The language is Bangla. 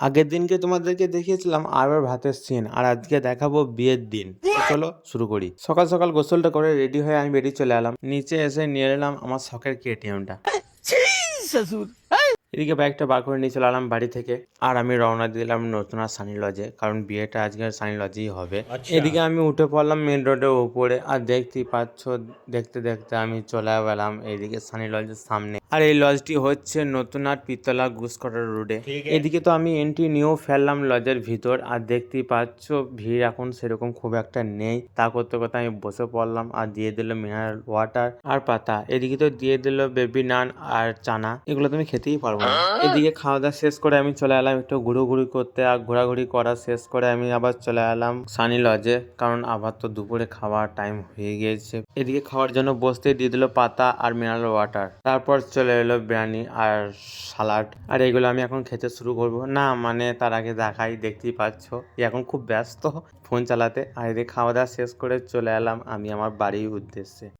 আগের দিনকে তোমাদেরকে দেখিয়েছিলাম আরবার ভাতের সিন আর আজকে দেখাবো বিয়ের দিন। চলো শুরু করি। সকাল সকাল গোসলটা করে রেডি হয়ে আমি বেরিয়ে চলে এলাম। নিচে এসে নিয়ে এলাম আমার শখের কেটিএমটা এদিকে বাইকটা বার করে নিয়ে চলে এলাম বাড়ি থেকে। আর আমি রওনা দিলাম নতুন আর সানি লজে কারণ বিয়েটা আজকে সানি লজেই হবে। এদিকে আমি উঠে পড়লাম মেন রোডের উপরে আর দেখতেই পাচ্ছ দেখতে দেখতে আমি চলে গেলাম এইদিকে সানি লজের সামনে। আর এই লজটি হচ্ছে নতুন আর পিতলা গুসকটার রোডে। এদিকে তো আমি এন্ট্রি নিয়েও ফেললাম লজের ভিতর আর দেখতেই পাচ্ছ ভিড় এখন সেরকম খুব একটা নেই। তা করতে করতে আমি বসে পড়লাম আর দিয়ে দিল মিনারেল ওয়াটার আর পাতা। এদিকে তো দিয়ে দিল বেবি নান আর চানা। এগুলো তুমি খেতেই পারব না। এদিকে খাওয়া দাওয়া শেষ করে আমি চলে এলাম একটু ঘুরোঘুরি করতে। আর ঘোরাঘুরি করা শেষ করে আমি আবার চলে এলাম সানি লজে কারণ আবার তো দুপুরে খাওয়ার টাইম হয়ে গিয়েছে। এদিকে খাওয়ার জন্য বসতে দিয়ে দিল পাতা আর মিনারেল ওয়াটার তারপর চলে এলো বিরিয়ানি আর সালাড। আর এগুলো আমি এখন খেতে শুরু করব। না মানে তার আগে দেখাই, দেখতেই পাচ্ছ। এখন খুব ব্যস্ত ফোন চালাতে। আর এদিকে খাওয়া দাওয়া শেষ করে চলে এলাম আমি আমার বাড়ির উদ্দেশ্যে।